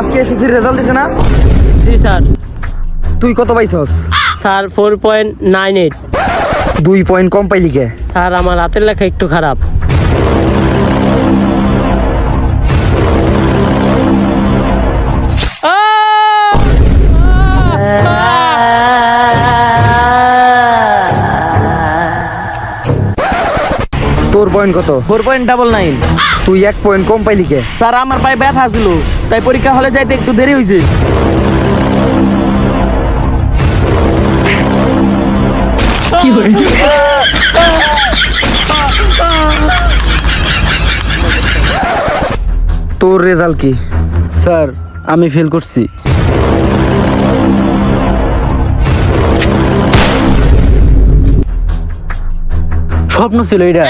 আজকে এসএসসির রেজাল্ট দিছে না? জি স্যার। তুই কত পাইছস? Sir four point nine eight দুই পয়েন্ট কম পাইলি কে? স্যার আমার হাতের লেখা একটু খারাপ। তোর পয়েন্ট কত? ফোর পয়েন্ট ডাবল নাইন তুই এক পয়েন্ট কম পাইলি কে? স্যার আমার পায়ে ব্যথা ছিল তাই পরীক্ষা হলে যাইতে একটু দেরি হয়েছে তোর রেজাল্ট কি? স্যার আমি ফেল করছি। স্বপ্ন ছিল এটা